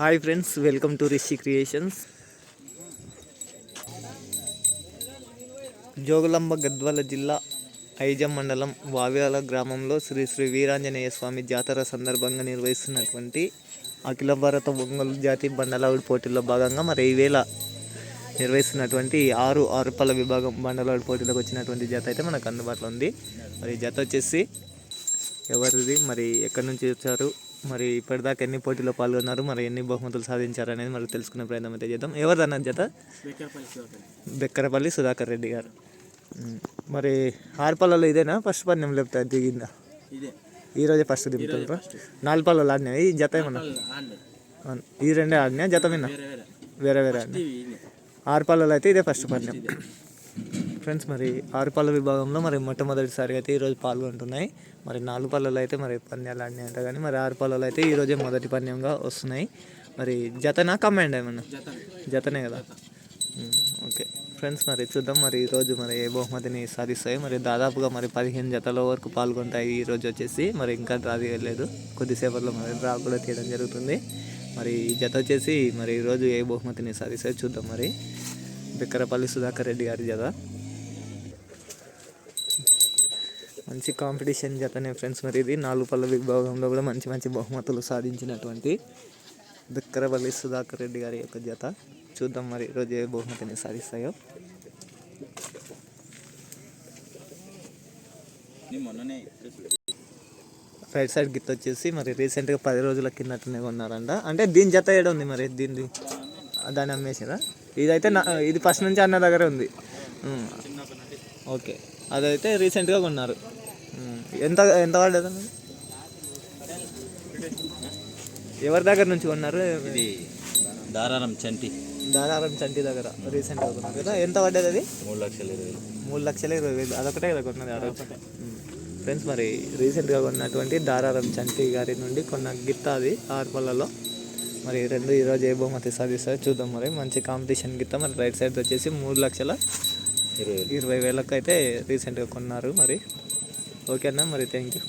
Hi friends welcome to Rishi creations. Jogulamba Gadwal జిల్లా ఐజం మండలం వావ్యాల గ్రామంలో శ్రీ శ్రీ వీరాంజనేయ స్వామి జాతర సందర్భంగా నిర్వహిస్తున్నటువంటి అఖిల భారత ఒంగోలు జాతి బండలావుడి పోటీల్లో భాగంగా మరి ఈవేళ నిర్వహిస్తున్నటువంటి ఆరు ఆరుపల్ల విభాగం బండలావుడి పోటీలకు వచ్చినటువంటి జత అయితే మనకు అందుబాటులో ఉంది. మరి ఈ జత వచ్చేసి ఎవరిది? మరి ఎక్కడి నుంచి వచ్చారు? మరి ఇప్పటిదాకా ఎన్ని పోటీలో పాల్గొన్నారు మరి ఎన్ని బహుమతులు సాధించారు అనేది మరి తెలుసుకునే ప్రయత్నం అయితే చేద్దాం. అన్న జత? బెక్కరపల్లి సుధాకర్ రెడ్డి గారు. మరి ఆరుపల్లలో ఇదేనా? ఫస్ట్ పన్నెం లేకపోతే దిగిందా? ఈరోజే ఫస్ట్ దిగుతారు నాలుగు పల్లెలు ఆడినాయి ఈ జత ఏమన్నా. ఈ రెండే ఆడినా? జత మీద వేరే వేరే. ఆడినా. ఆరు పళ్ళలో అయితే ఇదే ఫస్ట్ పన్నెం ఫ్రెండ్స్ మరి ఆరు పళ్ళ విభాగంలో మరి మొట్టమొదటిసారిగా అయితే ఈరోజు పాల్గొంటున్నాయి మరి నాలుగు పళ్ళలో అయితే మరి పంద్యాలు ఆడినాయంట కానీ మరి ఆరు పళ్ళలో అయితే ఈరోజే మొదటి పందెంగా వస్తున్నాయి. మరి జతనా కమాండ్ ఏమన్నా? జతనే కదా? ఓకే. ఫ్రెండ్స్ మరి చూద్దాం. మరి ఈరోజు మరి ఏ బహుమతిని సాధిస్తాయి? మరి దాదాపుగా మరి పదిహేను జతల వరకు పాల్గొంటాయి ఈరోజు వచ్చేసి. మరి ఇంకా డ్రా తీయలేదు కొద్దిసేపట్లో మరి డ్రా కూడా తీయడం జరుగుతుంది. మరి ఈ జత వచ్చేసి మరి ఈరోజు ఏ బహుమతిని సాధిస్తాయి చూద్దాం మరి. బిక్కరపల్లి సుధాకర్ రెడ్డి గారి జత. మంచి కాంపిటీషన్ జతనే ఫ్రెండ్స్ మరి ఇది. నాలుగు పళ్ళ విభాగంలో కూడా మంచి మంచి బహుమతులు సాధించినటువంటి దుక్కరవల్లి సుధాకర్ రెడ్డి గారి యొక్క జత. చూద్దాం మరి ఈరోజు ఏ బహుమతిని సాధిస్తాయో. రైట్ సైడ్ గిత్ వచ్చేసి మరి రీసెంట్గా పది రోజుల కిందటనే కొన్నారంట. అంటే దీని జత ఏడ ఉంది మరి? దీనిది దాన్ని అమ్మేసారా ఇదైతే నా ఇది ఫస్ట్ నుంచి అన్న దగ్గర ఉంది. ఓకే. అదైతే రీసెంట్గా కొన్నారు. ఎంత ఎంత అన్నది? ఎవరి దగ్గర నుంచి కొన్నారు? ఇది దారారం చంటి. దాదారం చంటి దగ్గర రీసెంట్గా కొన్నారు కదా. ఎంత పడ్డది అది? మూడు లక్షల ఇరవై వేలు. మూడు లక్షల ఇరవై వేలు. అదొకటే కదా కొన్నది రోజు. ఫ్రెండ్స్ మరి రీసెంట్గా కొన్నటువంటి దారారం చంటి గారి నుండి కొన్న గిత్త అది ఆరుపల్లలో మరి రెండు ఈరోజు ఏ బహుమతి సాధిస్తారో చూద్దాం మరి. మంచి కాంపిటీషన్ గిత్త మరి రైట్ సైడ్ వచ్చేసి మూడు లక్షల ఇరవై వేలకు అయితే రీసెంట్గా కొన్నారు మరి. ఓకే అన్న మరి థ్యాంక్ యూ.